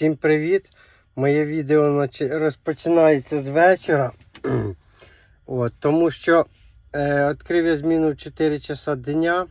Всім привіт! Моє відео розпочинається з вечора. От, тому що е, відкрив я зміну в 4 часа дня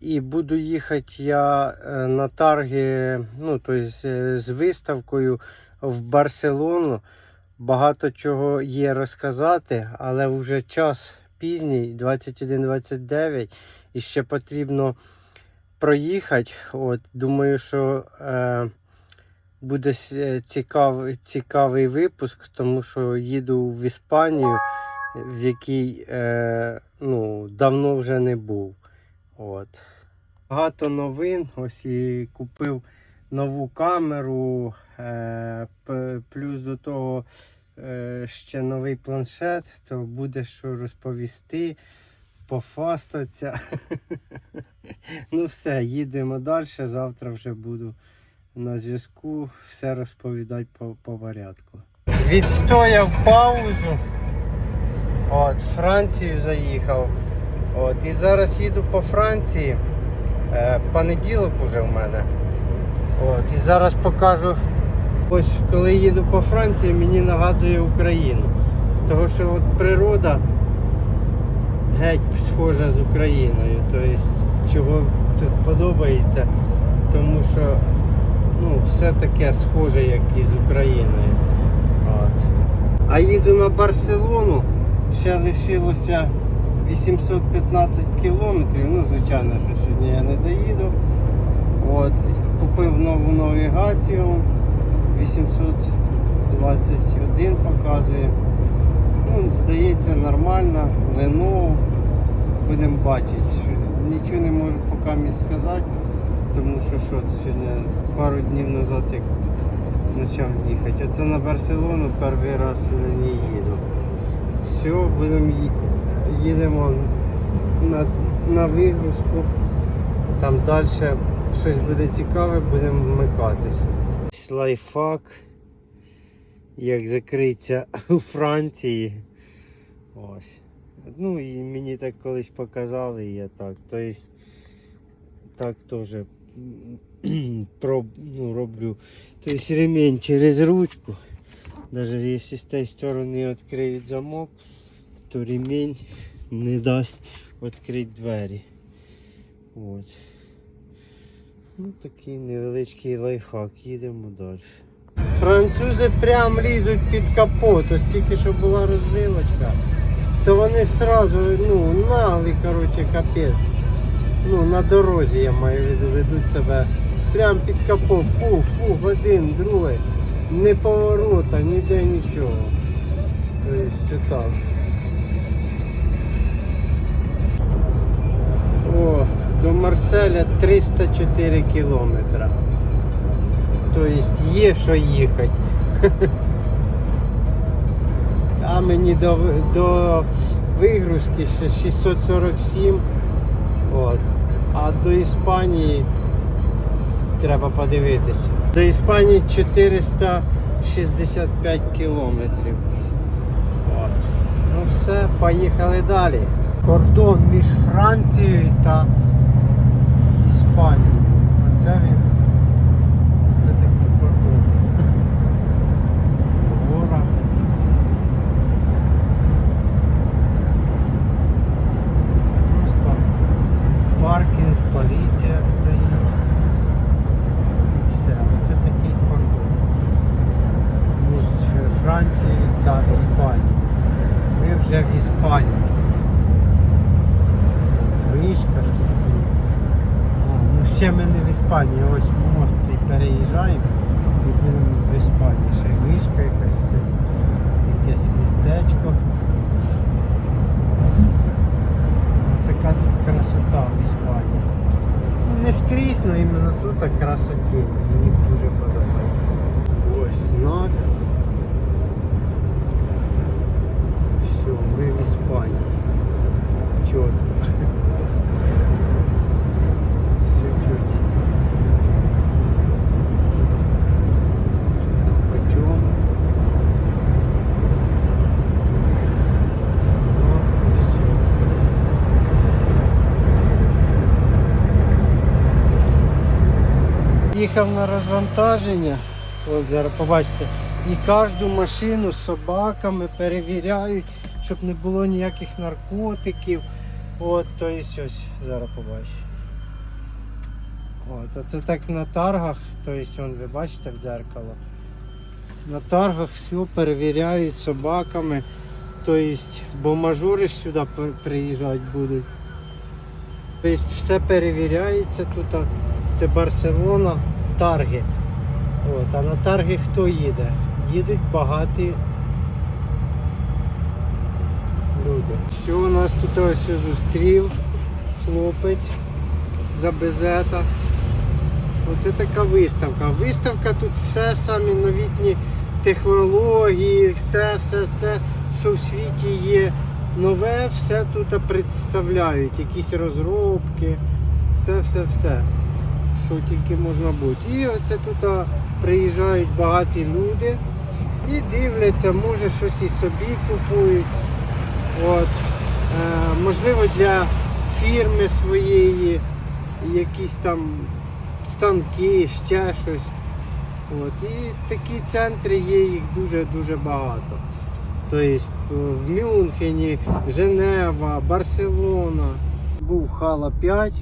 і буду їхати я е, на тарги, ну, тобто, з виставкою в Барселону. Багато чого є розказати, але вже час пізній, 21-29, і ще потрібно проїхати. От, думаю, що е, буде е, цікавий, цікавий випуск, тому що їду в Іспанію, в якій е, ну, давно вже не був. От. Багато новин. Ось і купив нову камеру, е, плюс до того е, ще новий планшет, то буде що розповісти, пофастатися. Ну все, їдемо далі. Завтра вже буду на зв'язку. Все розповідати по, по порядку. Відстояв паузу. От, Францію заїхав. От, і зараз їду по Франції. Е, понеділок уже в мене. От, і зараз покажу. Ось коли їду по Франції, мені нагадує Україну. Тому що от природа геть схожа з Україною. Тобто, чого тут подобається, тому що ну, все таке схоже, як і з Україною. От. А їду на Барселону, ще лишилося 815 кілометрів. Ну, звичайно, що сьогодні я не доїду. От. Купив нову навігацію. 821 показує. Ну, здається, нормально. Lenovo. Будемо бачити. Нічого не можу поки мені сказати, тому що що сьогодні пару днів назад як почав їхати. Оце на Барселону перший раз на ній їду. Все, будемо їдемо на, на вигрузку. Там далі щось буде цікаве, будемо вмикатися. Лайфхак. Як закриться у Франції. Ось. Ну і мені так колись показали, і я так. Тобто так теж ну, роблю. Тобто ремень через ручку. Даже якщо з тієї сторони відкриють замок, то ремень не дасть відкрити двері. От. Ну такий невеличкий лайфхак, їдемо далі. Французи прям лізуть під капот, ось тільки що була розвилочка, то вони сразу, ну, наглі, коротше, капець. Ну, на дорозі я маю в виду, ведуть себе прям під капот, фу, фу, один, другий. Не поворота, ніде нічого. Тобто так. О, до Марселя 304 кілометра. Тобто є що їхати. А мені до, до вигрузки ще 647. От. А до Іспанії треба подивитися. До Іспанії 465 кілометрів. Ну все, поїхали далі. Кордон між Францією та Іспанією. Оце він. Це такий кордон. Гора. Просто паркінг, поліція стоїть. І все. Оце такий кордон. Між Францією та Іспанією. Ми вже в Іспанії. Вишка що стоїть. Ну ще ми не в Іспанії, ось мост цей переїжджаємо і будемо в Іспанії. Ще вишка якась стоїть. Якесь містечко. Така тут красота в Іспанії. Ну, не скрізь, але іменно тут красоті. Мені дуже подобається. Ось знак. Все, ми в Іспанії. Чітко. Все. Почем? Їхав на розвантаження. От зараз побачите. І кожну машину з собаками перевіряють, щоб не було ніяких наркотиків. От, то і ось зараз побачите. От, а це так на таргах, то есть, вон, ви бачите в дзеркало. На таргах все перевіряють собаками. То есть, бо мажори сюди приїжджати будуть. Тобто все перевіряється тут. Це Барселона, тарги. От, а на тарги хто їде? Їдуть багаті люди. Що у нас тут ось зустрів хлопець за безета. Оце така виставка. Виставка тут все самі новітні технології, все, все, все, що в світі є нове, все тут представляють. Якісь розробки, все, все, все, що тільки можна бути. І оце тут приїжджають багаті люди і дивляться, може щось і собі купують. От. Е, можливо, для фірми своєї якісь там станки, ще щось. От. І такі центри є, їх дуже-дуже багато. Тобто в Мюнхені, Женева, Барселона. Був Хала 5,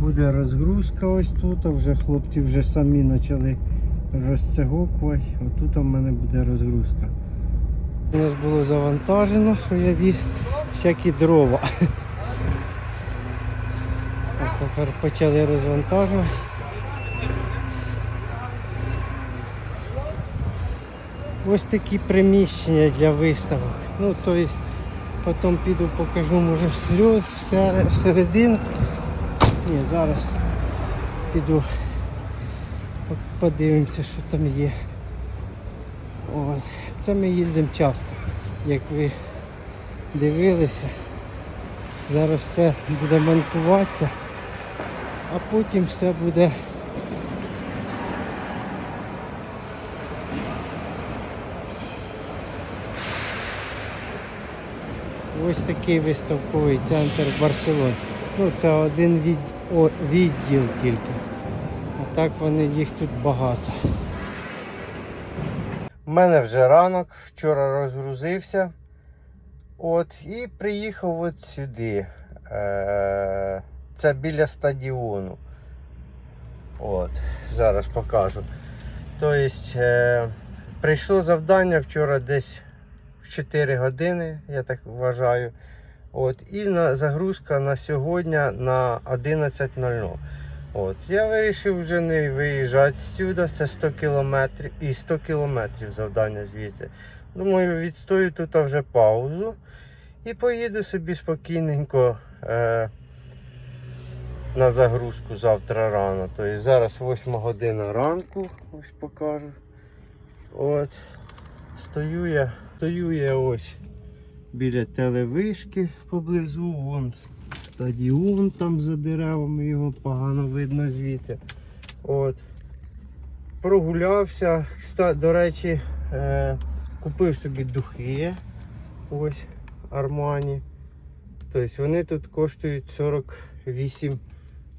буде розгрузка ось тут. Вже хлопці вже самі почали розцегокувати. Отут у мене буде розгрузка. У нас було завантажено, що я віз всякі дрова. А тепер почали розвантажувати. Ось такі приміщення для виставок. Ну, тобто, потім піду покажу, може вслю- всередину. Ні, зараз піду по- подивимося, що там є. От. Це ми їздимо часто, як ви дивилися. Зараз все буде монтуватися, а потім все буде ось такий виставковий центр Барселони. Ну, це один відділ тільки. А так вони їх тут багато. У мене вже ранок, вчора розгрузився. От, і приїхав от сюди. Е, Це біля стадіону. От, зараз покажу. Тобто, е, прийшло завдання вчора десь в 4 години, я так вважаю. От, і на загрузка на сьогодні на 11.00. От, я вирішив вже не виїжджати сюди, це 100 кілометрів і 100 кілометрів завдання звідси. Думаю, відстою тут вже паузу і поїду собі спокійненько е, на загрузку завтра рано. Тобто зараз 8 година ранку, ось покажу. От. Стою я, стою я ось біля телевишки поблизу, вон стадіон там за деревами, його погано видно звідси. От. Прогулявся. До речі, е, купив собі духи. Ось Армані. Тобто вони тут коштують 48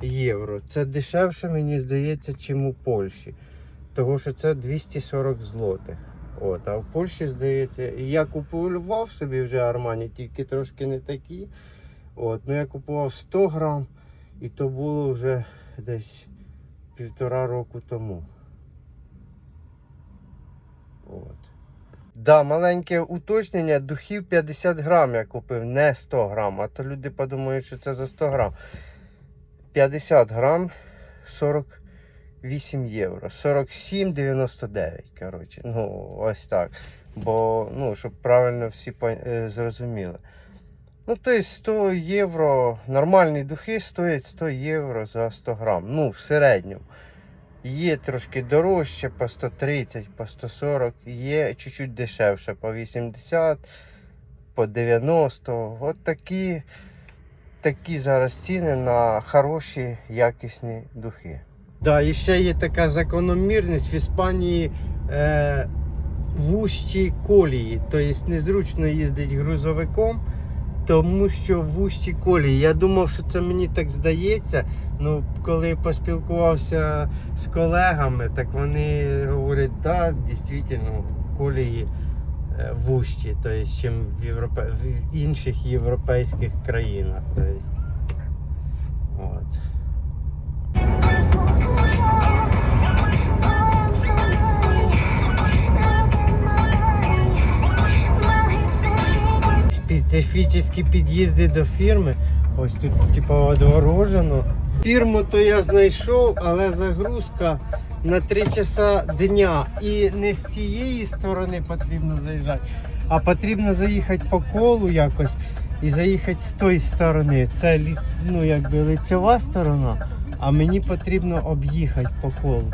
євро. Це дешевше, мені здається, чим у Польщі. Того що це 240 злотих. От, а в Польщі, здається, я купував собі вже Армані, тільки трошки не такі. От, ну я купував 100 грам, і то було вже десь півтора року тому. От. Да, маленьке уточнення, духів 50 грам я купив, не 100 грам, а то люди подумають, що це за 100 грам. 50 грам 48 євро. 47,99, коротше. Ну, ось так. Бо, ну, щоб правильно всі е, зрозуміли. Ну, тобто 100 євро, нормальні духи стоять 100 євро за 100 грам. Ну, в середньому. Є трошки дорожче, по 130, по 140, є чуть-чуть дешевше, по 80, по 90. От такі, такі зараз ціни на хороші, якісні духи. Да, і ще є така закономірність в Іспанії е, вущі колії. Тобто незручно їздити грузовиком, тому що вущі колії. Я думав, що це мені так здається. Ну, коли поспілкувався з колегами, так вони говорять, говорить, да, дійсно, колії е, вужчі, тобто, ніж в, європе... в інших європейських країнах. Тобто. Специфічні під'їзди до фірми. Ось тут типу огорожено. Фірму то я знайшов, але загрузка на 3 часа дня. І не з цієї сторони потрібно заїжджати, а потрібно заїхати по колу якось і заїхати з тої сторони. Це ну, якби лицева сторона, а мені потрібно об'їхати по колу.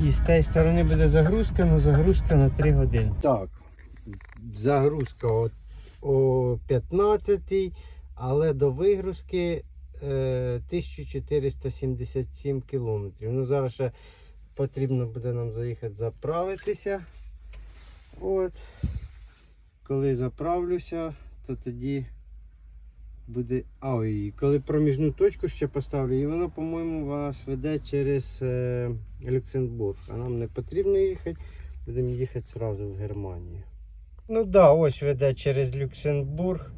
І з тієї сторони буде загрузка, але загрузка на 3 години. Так, загрузка от о 15 але до вигрузки е, 1477 кілометрів. Ну, зараз ще потрібно буде нам заїхати заправитися. От. Коли заправлюся, то тоді буде. А, ой, коли проміжну точку ще поставлю, і воно, по-моєму, вас веде через е, Люксембург. А нам не потрібно їхати, будемо їхати одразу в Германію. Ну да, ось веде через Люксембург.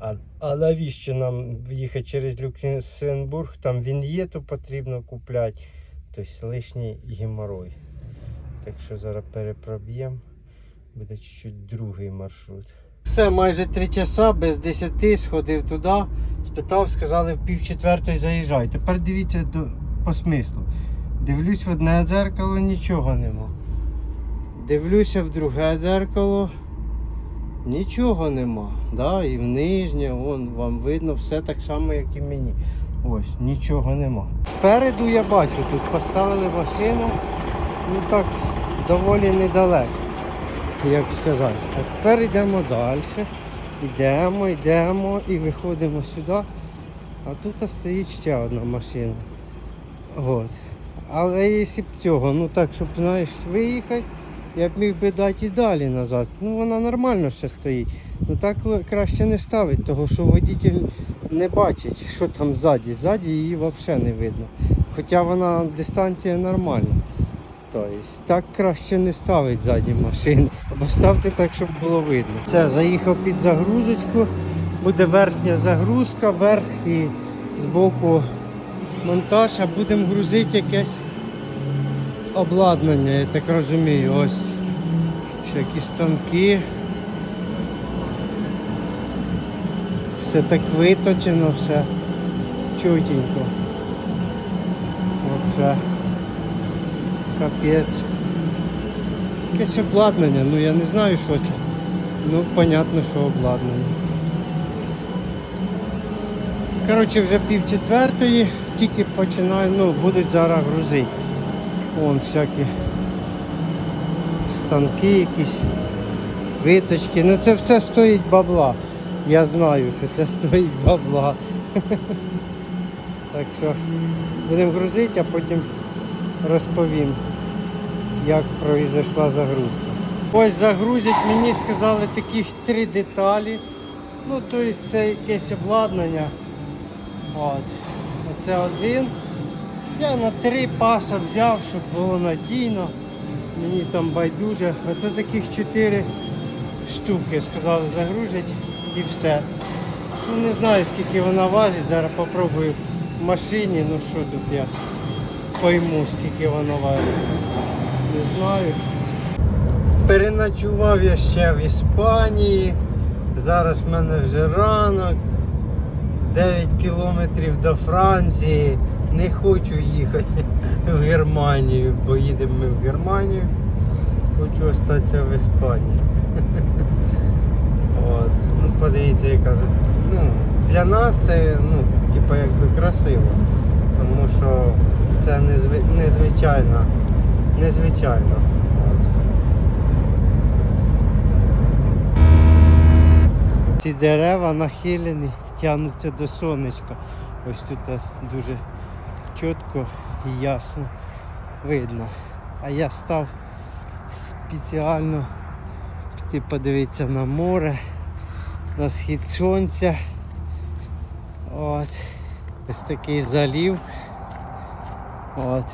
А, а навіщо нам їхати через Люксембург? Там він'єту потрібно купляти. Тобто лишній геморой. Так що зараз перепроб'ємо. Буде чуть-чуть другий маршрут. Все, майже 3 часа, без 10 сходив туди, спитав, сказали в пів четвертої заїжджай. Тепер дивіться до, по смислу. Дивлюсь в одне дзеркало, нічого нема. Дивлюся в друге дзеркало. Нічого нема. Да? І в нижнє, вон вам видно все так само, як і мені. Ось, нічого нема. Спереду я бачу, тут поставили машину, ну так, доволі недалеко, як сказати. А тепер йдемо далі. Йдемо, йдемо і виходимо сюди. А тут стоїть ще одна машина. От. Але якщо б цього, ну так, щоб знаєш, виїхати, я б міг би дати і далі назад. Ну вона нормально ще стоїть. Ну так краще не ставить, тому що водитель не бачить, що там ззаді. Ззаді її взагалі не видно. Хоча вона дистанція нормальна. Тобто так краще не ставить ззаді машини. Або ставте так, щоб було видно. Все, заїхав під загрузочку. Буде верхня загрузка, верх і збоку монтаж, а будемо грузити якесь обладнання, я так розумію. Ось всякі станки. Все так виточено, все чутенько. Оце капець. Якесь обладнання, ну я не знаю що це. Ну, понятно, що обладнання. Коротше, вже пів четвертої, тільки починаю, ну, будуть зараз грузити. Вон всякі станки якісь, виточки. Ну це все стоїть бабла. Я знаю, що це стоїть бабла. Так що будемо грузити, а потім розповім, як произошла загрузка. Ось загрузять, мені сказали таких три деталі. Ну, тобто це якесь обладнання. От. Оце один. Я на три паса взяв, щоб було надійно. Мені там байдуже. Оце таких чотири штуки. Сказали загрузять і все. Ну не знаю скільки вона важить. Зараз попробую в машині. Ну що тут я пойму скільки вона важить. Не знаю. Переночував я ще в Іспанії. Зараз в мене вже ранок. 9 кілометрів до Франції. Не хочу їхати в Германію, бо їдемо ми в Германію. Хочу остатися в Іспанії. От. Ну, подивіться, яка. Ну, для нас це ну, типу, якби красиво. Тому що це незви... незвичайно. Незвичайно. Ці дерева нахилені, тягнуться до сонечка. Ось тут е, дуже чітко і ясно видно. А я став спеціально піти подивитися на море, на схід сонця. От. Ось такий залів. От.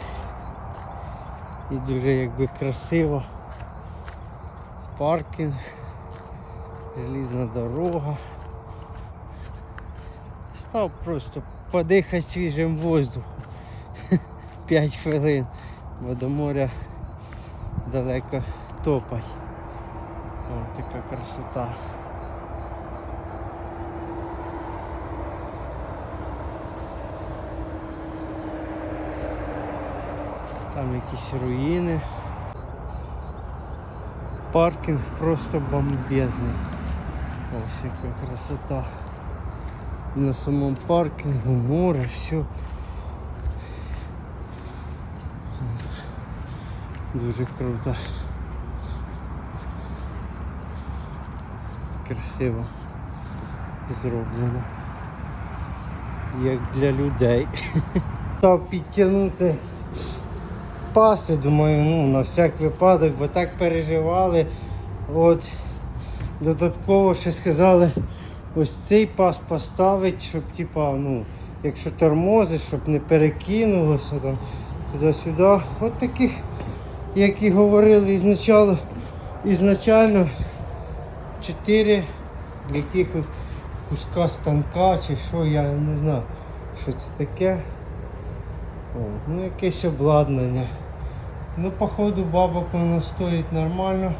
І дуже якби красиво. Паркінг, желізна дорога. Став просто подихати свіжим воздухом. 5 хвилин, бо до моря далеко топать. О, така красота. Там якісь руїни. Паркінг просто бомбезний. Ось яка красота. На самому паркінгу море, все. Дуже круто. Красиво зроблено. Як для людей. Став підтягнути паси, думаю, ну на всяк випадок, бо так переживали. От додатково ще сказали ось цей пас поставити, щоб типа, ну, якщо тормозиш, щоб не перекинулося там туди-сюди. От таких, як і говорили ізначально, ізначально 4 якихось куска станка чи що, я не знаю, що це таке. О, ну якесь обладнання. Ну, походу бабок воно стоїть нормально,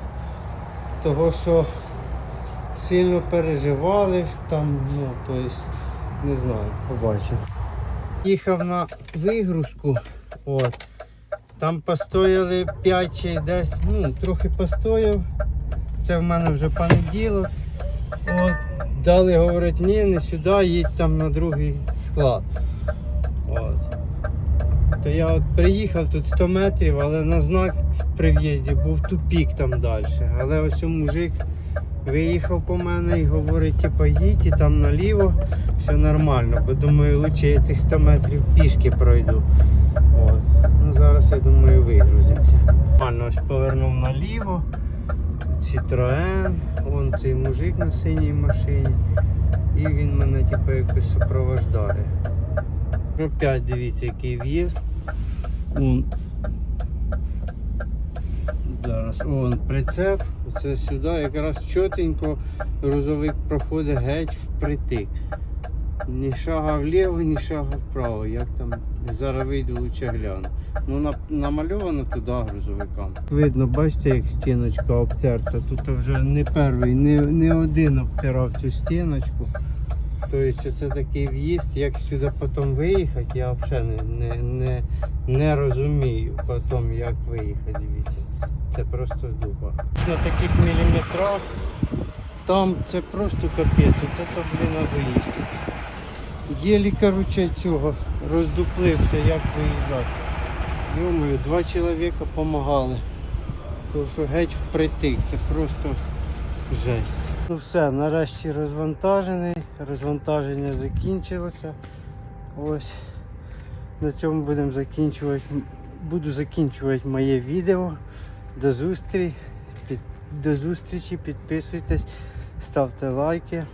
того що сильно переживали, там, ну, то есть, не знаю, побачимо. Їхав на вигрузку, от. Там постояли 5 чи 10, ну, трохи постояв. Це в мене вже понеділок. От. Дали, говорять, ні, не сюди, їдь там на другий склад. От. То я от приїхав тут 100 метрів, але на знак при в'їзді був тупік там далі. Але ось мужик виїхав по мене і говорить, типа їдь і там наліво, все нормально. Бо думаю, лучше я цих 100 метрів пішки пройду. Ну, зараз я думаю вигрузимося. Нормально ось повернув наліво. Citroen, вон цей мужик на синій машині. І він мене типу якось супровождає. Опять дивіться, який в'їзд. Вон. Зараз вон прицеп. Оце сюди якраз чотенько грузовик проходить геть впритик. Ні шага вліво, ні шага вправо. Як там зараз вийду лучше гляну. Ну на, намальовано туди грузовикам. Видно, бачите, як стіночка обтерта. Тут вже не перший, не, не один обтирав цю стіночку. Тобто це такий в'їзд, як сюди потім виїхати, я взагалі не, не, не, не розумію потім, як виїхати звідси. Це просто дупа. На таких міліметрах там це просто капець, це то, блін, виїзд. Єлі, короче, цього роздуплився, як виїжджати. Йомою, два чоловіка допомагали. Тому що геть впритик, це просто жесть. Ну все, нарешті розвантажений. Розвантаження закінчилося. Ось. На цьому будемо закінчувати. Буду закінчувати моє відео. До зустрічі. Під... До зустрічі, підписуйтесь, ставте лайки.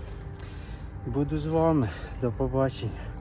Буду з вами. До побачення.